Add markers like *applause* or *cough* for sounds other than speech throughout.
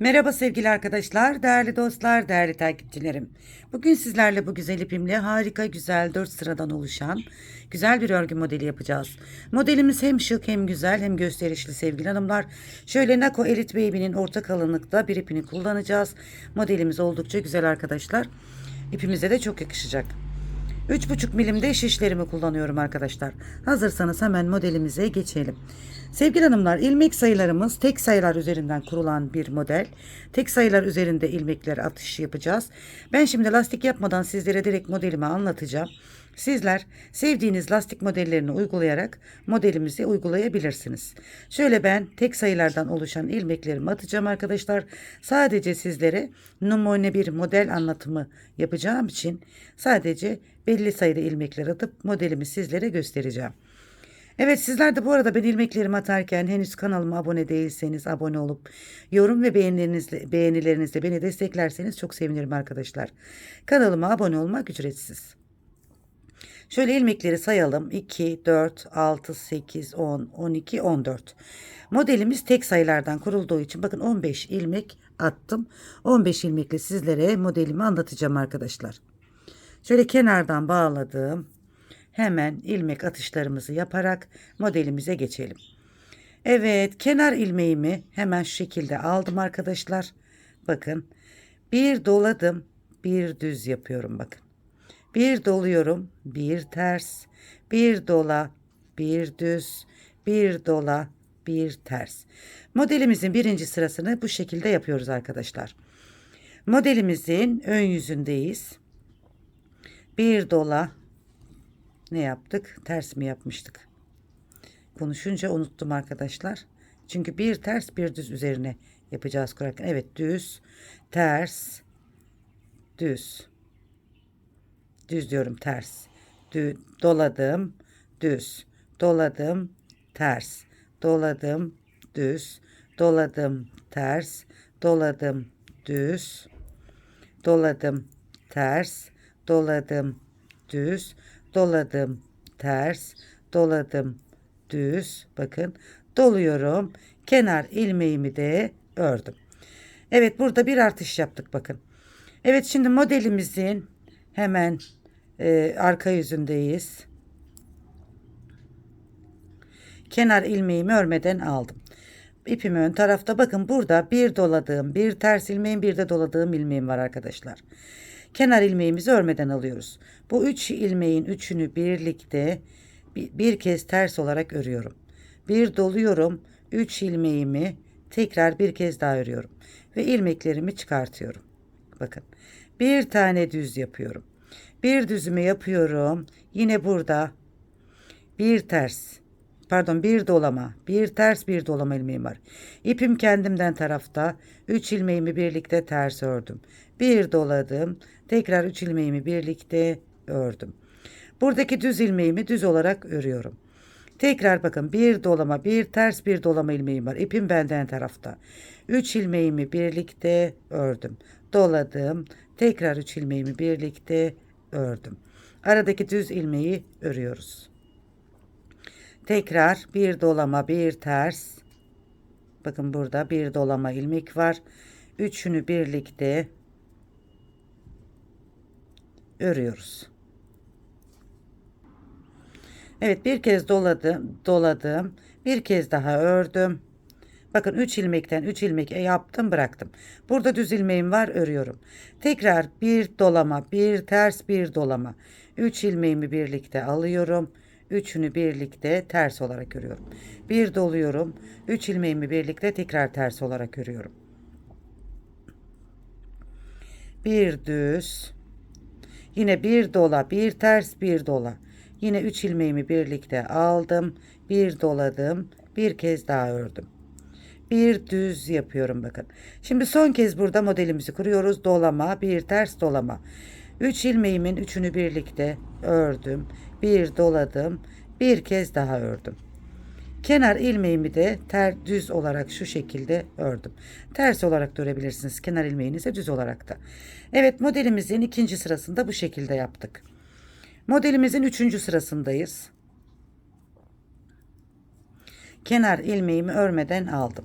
Merhaba sevgili arkadaşlar, değerli dostlar, değerli takipçilerim. Bugün sizlerle bu güzel ipimle harika güzel 4 sıradan oluşan güzel bir örgü modeli yapacağız. Modelimiz hem şık hem güzel hem gösterişli sevgili hanımlar. Şöyle Nako Elite Baby'nin orta kalınlıkta bir ipini kullanacağız. Modelimiz oldukça güzel arkadaşlar. İpimize de çok yakışacak. 3,5 milimde şişlerimi kullanıyorum arkadaşlar. Hazırsanız hemen modelimize geçelim. Sevgili hanımlar ilmek sayılarımız tek sayılar üzerinden kurulan bir model. Tek sayılar üzerinde ilmekler atış yapacağız. Ben şimdi lastik yapmadan sizlere direkt modelimi anlatacağım. Sizler sevdiğiniz lastik modellerini uygulayarak modelimizi uygulayabilirsiniz. Şöyle ben tek sayılardan oluşan ilmeklerimi atacağım arkadaşlar. Sadece sizlere numune bir model anlatımı yapacağım için sadece belli sayıda ilmekler atıp modelimi sizlere göstereceğim. Evet sizler de bu arada ben ilmeklerimi atarken henüz kanalıma abone değilseniz abone olup yorum ve beğenilerinizle, beğenilerinizle beni desteklerseniz çok sevinirim arkadaşlar. Kanalıma abone olmak ücretsiz. Şöyle ilmekleri sayalım. 2, 4, 6, 8, 10, 12, 14. Modelimiz tek sayılardan kurulduğu için bakın 15 ilmek attım. 15 ilmekle sizlere modelimi anlatacağım arkadaşlar. Şöyle kenardan bağladım. Hemen ilmek atışlarımızı yaparak modelimize geçelim. Evet kenar ilmeğimi hemen şu şekilde aldım arkadaşlar. Bakın bir doladım bir düz yapıyorum bakın. Bir doluyorum, bir ters, bir dola, bir düz, bir dola, bir ters. Modelimizin birinci sırasını bu şekilde yapıyoruz arkadaşlar. Modelimizin ön yüzündeyiz. Bir dola, ne yaptık? Ters mi yapmıştık? Konuşunca unuttum arkadaşlar. Çünkü bir ters bir düz üzerine yapacağız kurarken. Evet düz, ters, düz düz diyorum ters. Dü, doladım, düz. Doladım, ters. Doladım, düz. Doladım, ters. Doladım, düz. Doladım, ters. Doladım, düz. Doladım, ters. Doladım, düz. Bakın doluyorum. Kenar ilmeğimi de ördüm. Evet burada bir artış yaptık bakın. Evet şimdi modelimizin hemen e, arka yüzündeyiz. Kenar ilmeğimi örmeden aldım. İpimi ön tarafta bakın burada bir doladığım bir ters ilmeğim bir de doladığım ilmeğim var arkadaşlar. Kenar ilmeğimizi örmeden alıyoruz. Bu üç ilmeğin üçünü birlikte bir, bir kez ters olarak örüyorum. Bir doluyorum. Üç ilmeğimi tekrar bir kez daha örüyorum. Ve ilmeklerimi çıkartıyorum. Bakın bir tane düz yapıyorum. Bir düzümü yapıyorum. Yine burada bir ters pardon bir dolama bir ters bir dolama ilmeğim var. İpim kendimden tarafta 3 ilmeğimi birlikte ters ördüm. Bir doladım. Tekrar 3 ilmeğimi birlikte ördüm. Buradaki düz ilmeğimi düz olarak örüyorum. Tekrar bakın bir dolama bir ters bir dolama ilmeğim var. İpim benden tarafta. 3 ilmeğimi birlikte ördüm. Doladım. Tekrar 3 ilmeğimi birlikte ördüm. Aradaki düz ilmeği örüyoruz. Tekrar bir dolama bir ters. Bakın burada bir dolama ilmek var. Üçünü birlikte örüyoruz. Evet bir kez doladım, doladım. Bir kez daha ördüm. Bakın 3 ilmekten 3 ilmek yaptım bıraktım. Burada düz ilmeğim var örüyorum. Tekrar bir dolama bir ters bir dolama. 3 ilmeğimi birlikte alıyorum. Üçünü birlikte ters olarak örüyorum. Bir doluyorum. 3 ilmeğimi birlikte tekrar ters olarak örüyorum. Bir düz. Yine bir dola bir ters bir dola. Yine 3 ilmeğimi birlikte aldım. Bir doladım. Bir kez daha ördüm bir düz yapıyorum bakın. Şimdi son kez burada modelimizi kuruyoruz. Dolama, bir ters dolama. 3 ilmeğimin üçünü birlikte ördüm. Bir doladım. Bir kez daha ördüm. Kenar ilmeğimi de ter düz olarak şu şekilde ördüm. Ters olarak da örebilirsiniz. Kenar ilmeğinizi düz olarak da. Evet modelimizin ikinci sırasında bu şekilde yaptık. Modelimizin üçüncü sırasındayız kenar ilmeğimi örmeden aldım.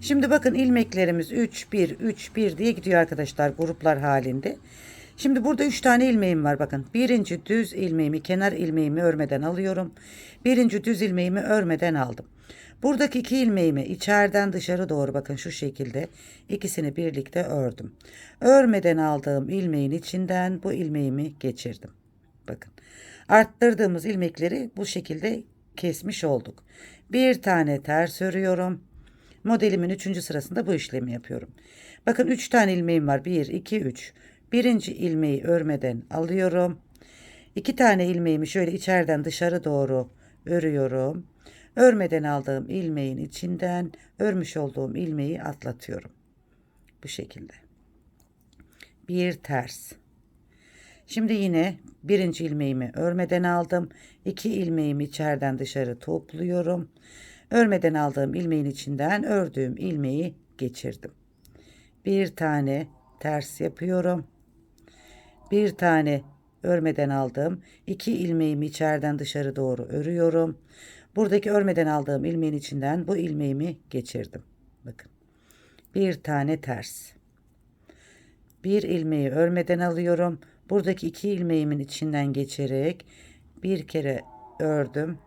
Şimdi bakın ilmeklerimiz 3 1 3 1 diye gidiyor arkadaşlar gruplar halinde. Şimdi burada 3 tane ilmeğim var bakın. Birinci düz ilmeğimi kenar ilmeğimi örmeden alıyorum. Birinci düz ilmeğimi örmeden aldım. Buradaki iki ilmeğimi içeriden dışarı doğru bakın şu şekilde ikisini birlikte ördüm. Örmeden aldığım ilmeğin içinden bu ilmeğimi geçirdim. Bakın arttırdığımız ilmekleri bu şekilde kesmiş olduk. Bir tane ters örüyorum. Modelimin 3. sırasında bu işlemi yapıyorum. Bakın 3 tane ilmeğim var. 1, 2, 3. Birinci ilmeği örmeden alıyorum. 2 tane ilmeğimi şöyle içeriden dışarı doğru örüyorum. Örmeden aldığım ilmeğin içinden örmüş olduğum ilmeği atlatıyorum. Bu şekilde. Bir ters. Şimdi yine birinci ilmeğimi örmeden aldım. İki ilmeğimi içeriden dışarı topluyorum. Örmeden aldığım ilmeğin içinden ördüğüm ilmeği geçirdim. Bir tane ters yapıyorum. Bir tane örmeden aldım. İki ilmeğimi içeriden dışarı doğru örüyorum. Buradaki örmeden aldığım ilmeğin içinden bu ilmeğimi geçirdim. Bakın. Bir tane ters. Bir ilmeği örmeden alıyorum. Buradaki iki ilmeğimin içinden geçerek bir kere ördüm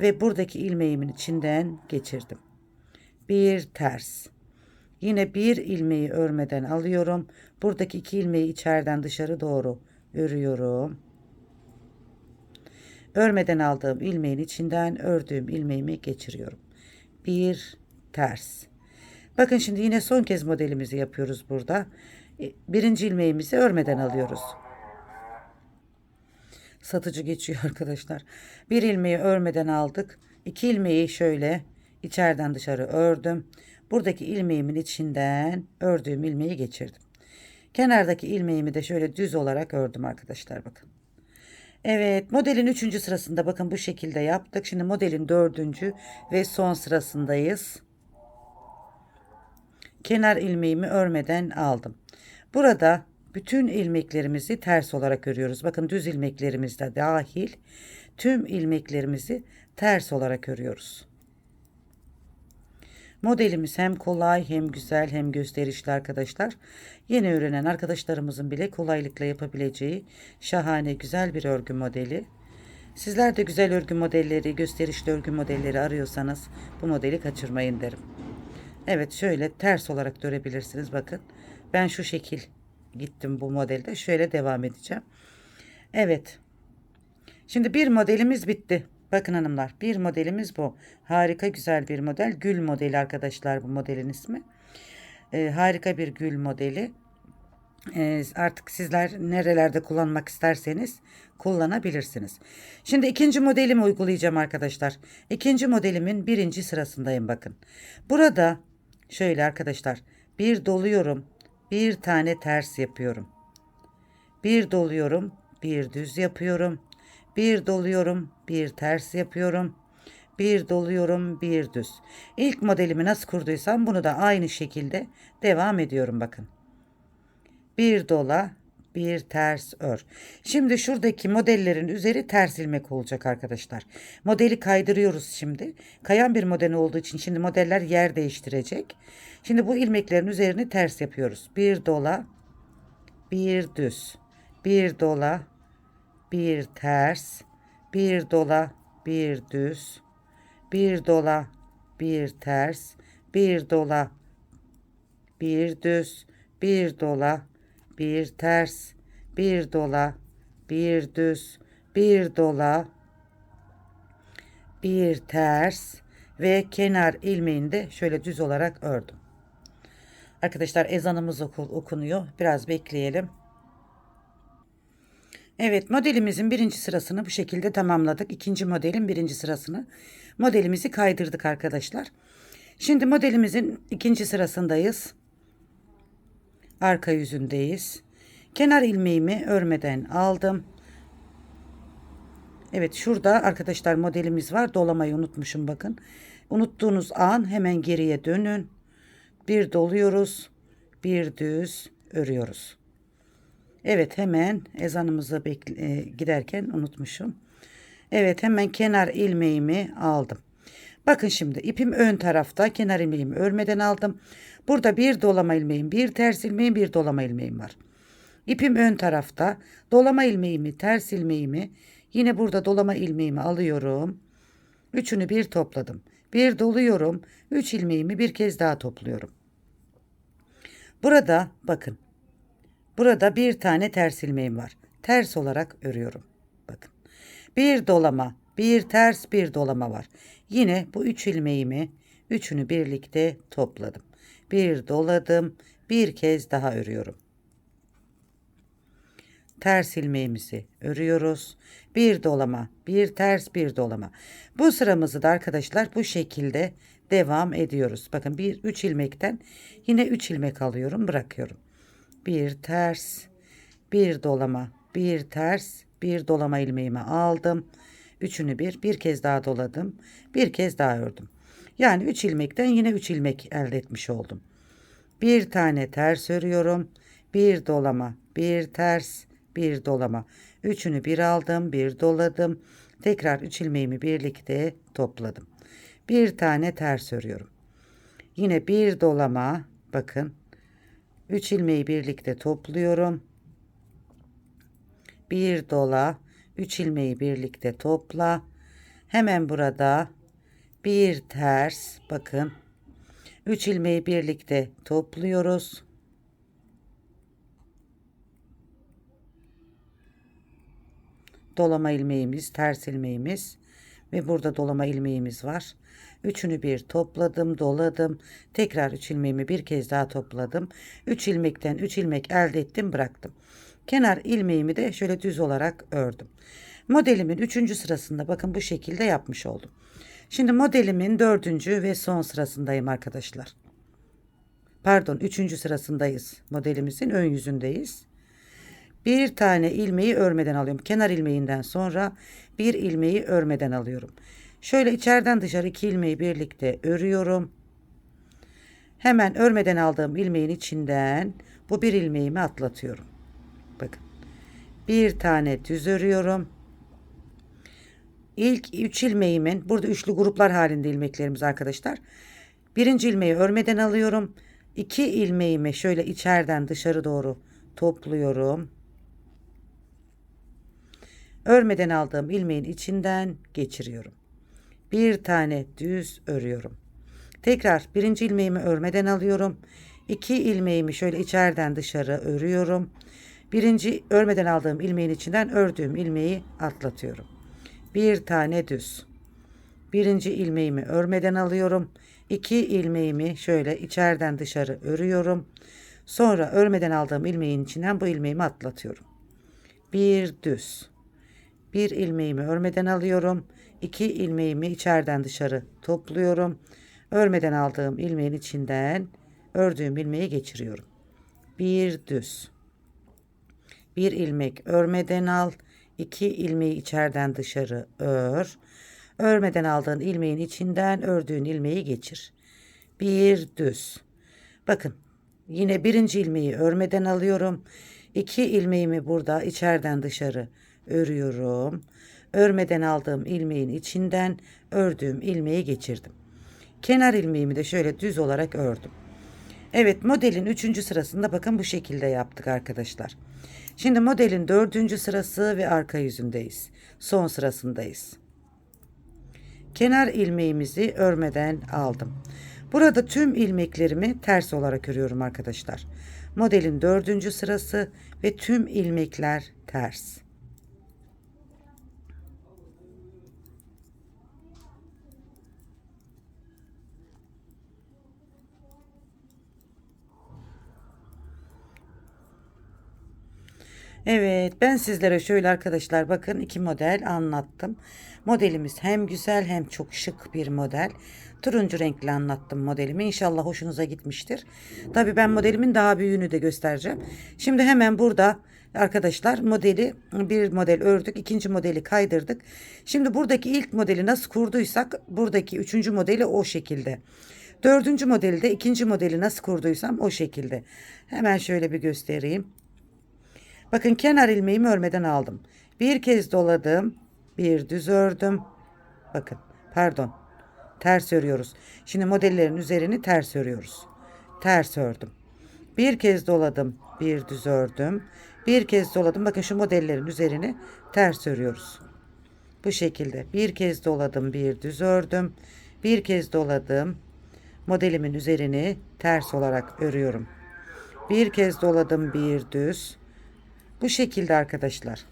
ve buradaki ilmeğimin içinden geçirdim. Bir ters. Yine bir ilmeği örmeden alıyorum. Buradaki iki ilmeği içeriden dışarı doğru örüyorum. Örmeden aldığım ilmeğin içinden ördüğüm ilmeğimi geçiriyorum. Bir ters. Bakın şimdi yine son kez modelimizi yapıyoruz burada. E, Birinci ilmeğimizi örmeden alıyoruz. Satıcı geçiyor *laughs* arkadaşlar. Bir ilmeği örmeden aldık. İki ilmeği şöyle içeriden dışarı ördüm. Buradaki ilmeğimin içinden ördüğüm ilmeği geçirdim. Kenardaki ilmeğimi de şöyle düz olarak ördüm arkadaşlar bakın. Evet modelin 3. sırasında bakın bu şekilde yaptık. Şimdi modelin 4. ve son sırasındayız. Kenar ilmeğimi örmeden aldım. Burada bütün ilmeklerimizi ters olarak örüyoruz. Bakın düz ilmeklerimiz de dahil tüm ilmeklerimizi ters olarak örüyoruz. Modelimiz hem kolay hem güzel hem gösterişli arkadaşlar. Yeni öğrenen arkadaşlarımızın bile kolaylıkla yapabileceği şahane güzel bir örgü modeli. Sizler de güzel örgü modelleri, gösterişli örgü modelleri arıyorsanız bu modeli kaçırmayın derim. Evet şöyle ters olarak da örebilirsiniz bakın. Ben şu şekil gittim bu modelde. Şöyle devam edeceğim. Evet. Şimdi bir modelimiz bitti. Bakın hanımlar bir modelimiz bu. Harika güzel bir model. Gül modeli arkadaşlar bu modelin ismi. Ee, harika bir gül modeli. Ee, artık sizler nerelerde kullanmak isterseniz kullanabilirsiniz. Şimdi ikinci modelimi uygulayacağım arkadaşlar. İkinci modelimin birinci sırasındayım bakın. Burada şöyle arkadaşlar bir doluyorum. Bir tane ters yapıyorum. Bir doluyorum. Bir düz yapıyorum. Bir doluyorum, bir ters yapıyorum. Bir doluyorum, bir düz. İlk modelimi nasıl kurduysam bunu da aynı şekilde devam ediyorum bakın. Bir dola, bir ters ör. Şimdi şuradaki modellerin üzeri ters ilmek olacak arkadaşlar. Modeli kaydırıyoruz şimdi. Kayan bir model olduğu için şimdi modeller yer değiştirecek. Şimdi bu ilmeklerin üzerini ters yapıyoruz. Bir dola, bir düz. Bir dola, bir ters, bir dola, bir düz, bir dola, bir ters, bir dola, bir düz, bir dola, bir ters, bir dola, bir düz, bir dola, bir ters ve kenar ilmeğini de şöyle düz olarak ördüm. Arkadaşlar ezanımız okunuyor. Biraz bekleyelim. Evet modelimizin birinci sırasını bu şekilde tamamladık. İkinci modelin birinci sırasını modelimizi kaydırdık arkadaşlar. Şimdi modelimizin ikinci sırasındayız. Arka yüzündeyiz. Kenar ilmeğimi örmeden aldım. Evet şurada arkadaşlar modelimiz var. Dolamayı unutmuşum bakın. Unuttuğunuz an hemen geriye dönün. Bir doluyoruz. Bir düz örüyoruz. Evet hemen ezanımızı bekle, giderken unutmuşum. Evet hemen kenar ilmeğimi aldım. Bakın şimdi ipim ön tarafta kenar ilmeğimi örmeden aldım. Burada bir dolama ilmeğim, bir ters ilmeğim, bir dolama ilmeğim var. İpim ön tarafta. Dolama ilmeğimi, ters ilmeğimi, yine burada dolama ilmeğimi alıyorum. Üçünü bir topladım. Bir doluyorum. Üç ilmeğimi bir kez daha topluyorum. Burada bakın. Burada bir tane ters ilmeğim var. Ters olarak örüyorum. Bakın. Bir dolama, bir ters, bir dolama var. Yine bu üç ilmeğimi üçünü birlikte topladım. Bir doladım, bir kez daha örüyorum. Ters ilmeğimizi örüyoruz. Bir dolama, bir ters, bir dolama. Bu sıramızı da arkadaşlar bu şekilde devam ediyoruz. Bakın bir üç ilmekten yine üç ilmek alıyorum, bırakıyorum. Bir ters, bir dolama, bir ters, bir dolama ilmeğimi aldım. Üçünü bir, bir kez daha doladım. Bir kez daha ördüm. Yani üç ilmekten yine üç ilmek elde etmiş oldum. Bir tane ters örüyorum. Bir dolama, bir ters, bir dolama. Üçünü bir aldım, bir doladım. Tekrar üç ilmeğimi birlikte topladım. Bir tane ters örüyorum. Yine bir dolama, bakın. Üç ilmeği birlikte topluyorum. Bir dola, üç ilmeği birlikte topla. Hemen burada bir ters, bakın. Üç ilmeği birlikte topluyoruz. dolama ilmeğimiz, ters ilmeğimiz ve burada dolama ilmeğimiz var. Üçünü bir topladım, doladım. Tekrar üç ilmeğimi bir kez daha topladım. Üç ilmekten üç ilmek elde ettim, bıraktım. Kenar ilmeğimi de şöyle düz olarak ördüm. Modelimin üçüncü sırasında bakın bu şekilde yapmış oldum. Şimdi modelimin dördüncü ve son sırasındayım arkadaşlar. Pardon üçüncü sırasındayız. Modelimizin ön yüzündeyiz bir tane ilmeği örmeden alıyorum. Kenar ilmeğinden sonra bir ilmeği örmeden alıyorum. Şöyle içeriden dışarı iki ilmeği birlikte örüyorum. Hemen örmeden aldığım ilmeğin içinden bu bir ilmeğimi atlatıyorum. Bakın. Bir tane düz örüyorum. İlk üç ilmeğimin burada üçlü gruplar halinde ilmeklerimiz arkadaşlar. Birinci ilmeği örmeden alıyorum. İki ilmeğimi şöyle içeriden dışarı doğru topluyorum. Örmeden aldığım ilmeğin içinden geçiriyorum. Bir tane düz örüyorum. Tekrar birinci ilmeğimi örmeden alıyorum. İki ilmeğimi şöyle içeriden dışarı örüyorum. Birinci örmeden aldığım ilmeğin içinden ördüğüm ilmeği atlatıyorum. Bir tane düz. Birinci ilmeğimi örmeden alıyorum. İki ilmeğimi şöyle içeriden dışarı örüyorum. Sonra örmeden aldığım ilmeğin içinden bu ilmeğimi atlatıyorum. Bir düz. Bir ilmeğimi örmeden alıyorum. İki ilmeğimi içeriden dışarı topluyorum. Örmeden aldığım ilmeğin içinden ördüğüm ilmeği geçiriyorum. Bir düz. Bir ilmek örmeden al. İki ilmeği içeriden dışarı ör. Örmeden aldığın ilmeğin içinden ördüğün ilmeği geçir. Bir düz. Bakın yine birinci ilmeği örmeden alıyorum. İki ilmeğimi burada içeriden dışarı örüyorum. Örmeden aldığım ilmeğin içinden ördüğüm ilmeği geçirdim. Kenar ilmeğimi de şöyle düz olarak ördüm. Evet modelin üçüncü sırasında bakın bu şekilde yaptık arkadaşlar. Şimdi modelin dördüncü sırası ve arka yüzündeyiz. Son sırasındayız. Kenar ilmeğimizi örmeden aldım. Burada tüm ilmeklerimi ters olarak örüyorum arkadaşlar. Modelin dördüncü sırası ve tüm ilmekler ters. Evet ben sizlere şöyle arkadaşlar bakın iki model anlattım. Modelimiz hem güzel hem çok şık bir model. Turuncu renkli anlattım modelimi. İnşallah hoşunuza gitmiştir. Tabi ben modelimin daha büyüğünü de göstereceğim. Şimdi hemen burada arkadaşlar modeli bir model ördük. ikinci modeli kaydırdık. Şimdi buradaki ilk modeli nasıl kurduysak buradaki üçüncü modeli o şekilde. Dördüncü modeli de ikinci modeli nasıl kurduysam o şekilde. Hemen şöyle bir göstereyim. Bakın kenar ilmeğimi örmeden aldım. Bir kez doladım. Bir düz ördüm. Bakın pardon. ters örüyoruz. Şimdi modellerin üzerini ters örüyoruz. Ters ördüm. Bir kez doladım, bir düz ördüm. Bir kez doladım. Bakın şu modellerin üzerini ters örüyoruz. Bu şekilde bir kez doladım, bir düz ördüm. Bir kez doladım. Modelimin üzerini ters olarak örüyorum. Bir kez doladım, bir düz. Bu şekilde arkadaşlar.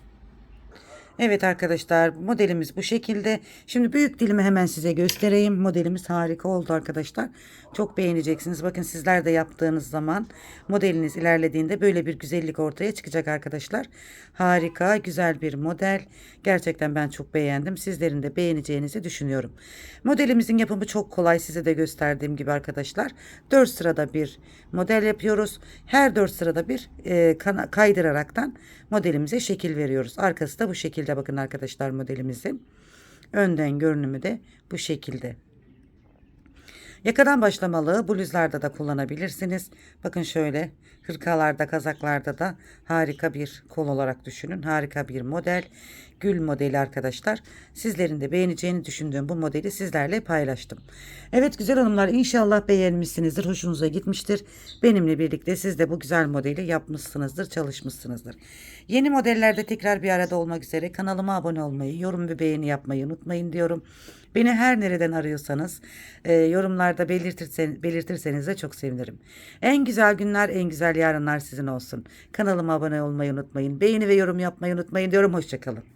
Evet arkadaşlar modelimiz bu şekilde. Şimdi büyük dilimi hemen size göstereyim. Modelimiz harika oldu arkadaşlar. Çok beğeneceksiniz. Bakın sizler de yaptığınız zaman modeliniz ilerlediğinde böyle bir güzellik ortaya çıkacak arkadaşlar. Harika güzel bir model. Gerçekten ben çok beğendim. Sizlerin de beğeneceğinizi düşünüyorum. Modelimizin yapımı çok kolay. Size de gösterdiğim gibi arkadaşlar. 4 sırada bir model yapıyoruz. Her 4 sırada bir e, kaydıraraktan modelimize şekil veriyoruz. Arkası da bu şekilde bakın arkadaşlar modelimizin. Önden görünümü de bu şekilde. Yakadan başlamalı bluzlarda da kullanabilirsiniz. Bakın şöyle hırkalarda kazaklarda da harika bir kol olarak düşünün. Harika bir model. Gül modeli arkadaşlar. Sizlerin de beğeneceğini düşündüğüm bu modeli sizlerle paylaştım. Evet güzel hanımlar inşallah beğenmişsinizdir. Hoşunuza gitmiştir. Benimle birlikte siz de bu güzel modeli yapmışsınızdır, çalışmışsınızdır. Yeni modellerde tekrar bir arada olmak üzere kanalıma abone olmayı, yorum ve beğeni yapmayı unutmayın diyorum. Beni her nereden arıyorsanız e, yorumlarda belirtirsen, belirtirseniz de çok sevinirim. En güzel günler, en güzel yarınlar sizin olsun. Kanalıma abone olmayı unutmayın. Beğeni ve yorum yapmayı unutmayın diyorum. Hoşçakalın.